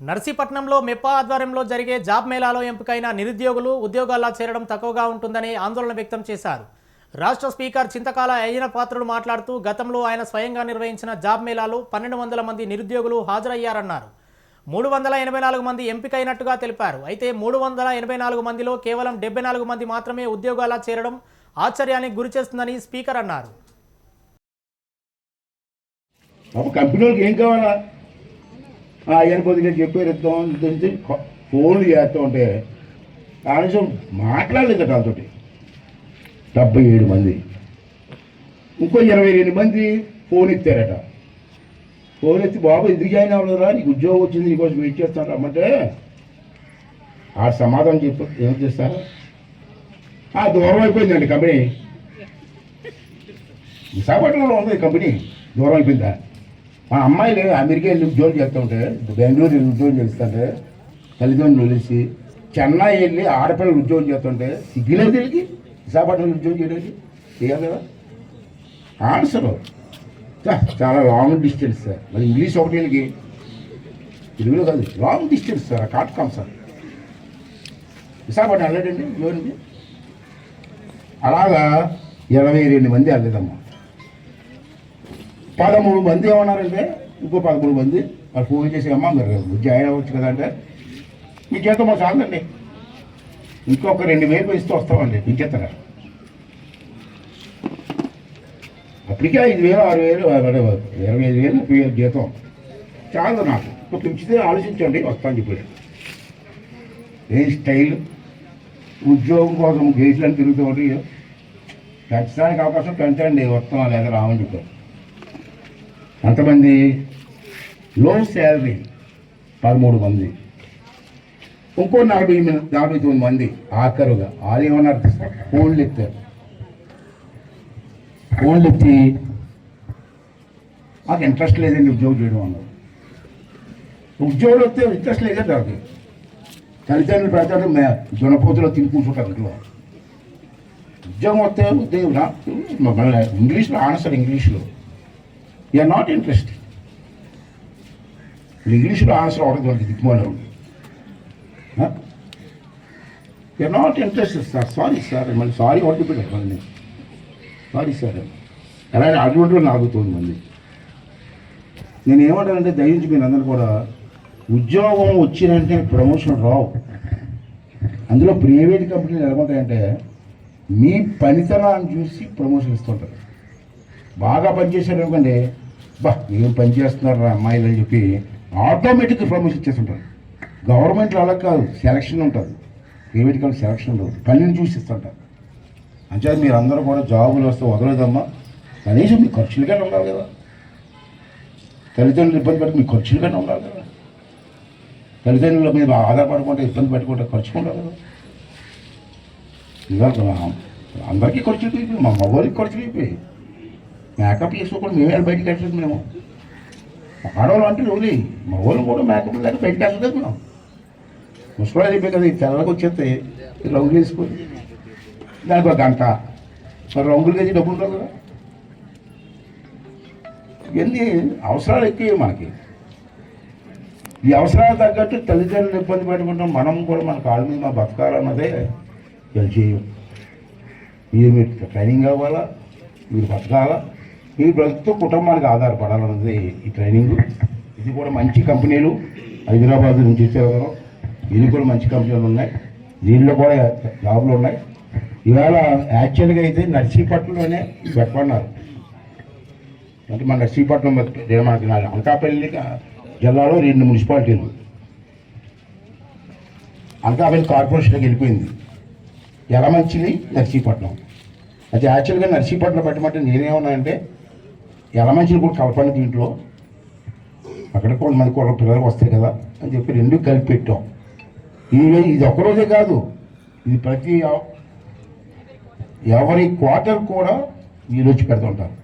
నర్సీపట్నంలో మెప్పా ఆధ్వర్యంలో జరిగే జాబ్ మేళాలో ఎంపికైన నిరుద్యోగులు ఉద్యోగాల్లో చేరడం తక్కువగా ఉంటుందని ఆందోళన వ్యక్తం చేశారు. రాష్ట్ర స్పీకర్ చింతకాల అయ్యన పాత్రుడు మాట్లాడుతూ గతంలో ఆయన స్వయంగా నిర్వహించిన జాబ్ మేళాలు పన్నెండు వందల మంది నిరుద్యోగులు హాజరయ్యారన్నారు. మూడు వందల ఎనభై నాలుగు మంది ఎంపికైనట్టుగా తెలిపారు. అయితే మూడు వందల ఎనభై నాలుగు మందిలో కేవలం డెబ్బై నాలుగు మంది మాత్రమే ఉద్యోగాల్లో చేరడం ఆశ్చర్యానికి గురిచేస్తుందని స్పీకర్ అన్నారు. కంపెనీలకు ఏం కావాలా? అయ్యని పొద్దుగా చెప్పారు ఇద్దాం తెలిసి ఫోన్లు చేస్తూ ఉంటే కనీసం మాట్లాడలేదు వాళ్ళతో డెబ్బై ఏడు మంది. ఇంకో ఇరవై రెండు మంది ఫోన్ ఎత్తారట. ఫోన్ ఎత్తి బాబు ఎందుకు జాయిన్ అవ్వలేదురా? నీకు ఉద్యోగం వచ్చింది నీకోసం వెయిట్ చేస్తాను రమ్మంటే ఆ సమాధానం చెప్పు ఏం చేస్తారు? ఆ దూరం అయిపోయిందండి కంపెనీ. విశాఖపట్నంలో ఉంది కంపెనీ. దూరం అయిపోయిందా? మా అమ్మాయిలు అమెరికా వెళ్ళి ఉద్యోగం చేస్తూ ఉంటే బెంగళూరు వెళ్ళి ఉద్యోగం చేస్తుంటే తల్లిదండ్రులు వదిలేసి చెన్నై వెళ్ళి ఆడపిల్లలు ఉద్యోగం చేస్తుంటే సిగ్గులేదు వెళ్ళి విశాఖపట్నం ఉద్యోగం చేయడానికి. చేయాలి కదా? ఆన్సర్ చాలా లాంగ్ డిస్టెన్స్ సార్ మరి ఇంగ్లీష్ ఒకటి వీళ్ళకి. తెలుగులో కాదు. లాంగ్ డిస్టెన్స్ సార్ కాట్ కామ్ సార్ విశాఖపట్నం వెళ్ళాడండి ఉద్యోగానికి అలాగా ఇరవై రెండు మంది వెళ్ళలేదమ్మా పదమూడు మంది ఏమన్నారంటే ఇంకో పదమూడు మంది వాళ్ళు ఫోన్ చేసి అమ్మ మీరు జాయిన్ అవ్వచ్చు కదా అంటే మీ జీతం మా చాలండి ఇంకొక రెండు వేలు ఇస్తూ వస్తామండి ఇంకెత్తగా అప్పటికే ఐదు వేలు ఆరు వేలు ఇరవై ఐదు వేలు ముప్పై వేలు జీతం. చాలు నాకు. కొంచెం ఇచ్చితే ఆలోచించండి వస్తాను చెప్పాడు. ఏ స్టైల్? ఉద్యోగం కోసం గేట్లను తిరుగుతూ ఉంటే పెంచడానికి అవకాశం పెంచండి వస్తాం లేదా రామని చెప్పారు ఎంతమంది లో శాలరీ పదమూడు మంది. ఇంకో నలభై నలభై తొమ్మిది మంది ఆఖరుగా వాళ్ళు ఏమన్నారు ఫోన్లు ఎత్తారు ఫోన్లు ఎత్తి మాకు ఇంట్రెస్ట్ లేదండి ఉద్యోగం చేయడం అన్నారు. ఉద్యోగులు వస్తే ఇంట్రెస్ట్ లేదే దానికి తల్లిదండ్రులు పెడతారు మే జొనపోతులో తిని కూర్చుంటారు ఇంట్లో. ఉద్యోగం వస్తే ఉద్యోగం మళ్ళీ ఇంగ్లీష్లో ఆన్సర్ ఇంగ్లీష్లో. యూఆర్ నాట్ ఇంట్రెస్టెడ్ ఇంగ్లీష్లో ఆన్సర్ అవడం వాళ్ళకి దిక్కుమాలి you are not interested sir sorry sir మళ్ళీ సారీ ఒకటి పెట్టారు మళ్ళీ సారీ సార్ అలాగే అటువంటి వాళ్ళు నాకు తొమ్మిది మంది నేను ఏమంటానంటే దయించి మీరు అందరూ కూడా ఉద్యోగం వచ్చినంటే ప్రమోషన్ రావు అందులో ప్రైవేట్ కంపెనీలు ఎలాగుంటాయంటే మీ పనితనాన్ని చూసి ప్రమోషన్ ఇస్తుంటారు బాగా పనిచేశారు అనుకోండి బా ఏం పని చేస్తున్నారు అమ్మాయిలు అని చెప్పి ఆటోమేటిక్ ప్రమోషన్ ఇచ్చేస్తుంటారు. గవర్నమెంట్లో అలా కాదు సెలక్షన్ ఉంటుంది. ప్రైవేట్ కాదు సెలక్షన్ ఉండదు. పనిని చూసి ఇస్తుంటారు అంచేది మీరు అందరూ కూడా జాబులు వస్తే వదలదమ్మా కనీసం మీ ఖర్చులకైనా ఉండాలి కదా. తల్లిదండ్రులు ఇబ్బంది పెట్టి మీ ఖర్చులకైనా ఉండాలి కదా. తల్లిదండ్రుల మీద ఆధారపడకుండా ఇబ్బంది పెట్టకుండా ఖర్చు ఉండాలి కదా. ఇవాళ అందరికీ ఖర్చులు అయిపోయి మా మగవారికి ఖర్చులు అయిపోయి మేకప్ చేసుకోకుండా మేమే బయటకు వెళ్ళలేదు మేము ఆడవాళ్ళు అంటే ఓన్లీ మగవాళ్ళు కూడా మేకప్ లేక బయటకు వెళ్ళలేదు మనం ముసలి అయిపోయి కదా ఈ తెల్లకి వచ్చేస్తే రంగులు వేసుకొని దానికి ఒక గంట. మరి రంగులు వేసి డబ్బులు ఉండవు కదా. ఇవన్నీ అవసరాలు ఎక్కువ మనకి. ఈ అవసరాలు తగ్గట్టు తల్లిదండ్రులు ఇబ్బంది పెట్టుకుంటాం మనం కూడా మన కాళ్ళ మీద బతకాలన్నదే వీళ్ళు చేయం మీరు మీరు ట్రైనింగ్ అవ్వాలా మీరు బతకాలా? మీరు బ్రతుకుతూ కుటుంబానికి ఆధారపడాలన్నది ఈ ట్రైనింగ్. ఇది కూడా మంచి కంపెనీలు. హైదరాబాద్ నుంచి వచ్చేవారు ఇది కూడా మంచి కంపెనీలు ఉన్నాయి. దీనిలో కూడా జాబులు ఉన్నాయి. ఇవాళ యాక్చువల్గా అయితే నర్సీపట్నంలోనే పెట్టమన్నారు. అంటే మన నర్సీపట్నం మనకి అనకాపల్లి జిల్లాలో రెండు మున్సిపాలిటీలు. అనకాపల్లి కార్పొరేషన్కి వెళ్ళిపోయింది. యలమంచిలి నర్సీపట్నం. అయితే యాక్చువల్గా నర్సీపట్నం పెట్టమంటే నేనేమన్నానంటే యలమంచిలి కూడా కలపండి దీంట్లో. అక్కడ కొంతమంది కూడా పిల్లలు వస్తాయి కదా అని చెప్పి రెండు కలిపి పెట్టాం ఇది ఇది ఒక్కరోజే కాదు. ఇది ప్రతి ఎవరి క్వార్టర్ కూడా వీళ్ళు వచ్చి పెడుతుంటారు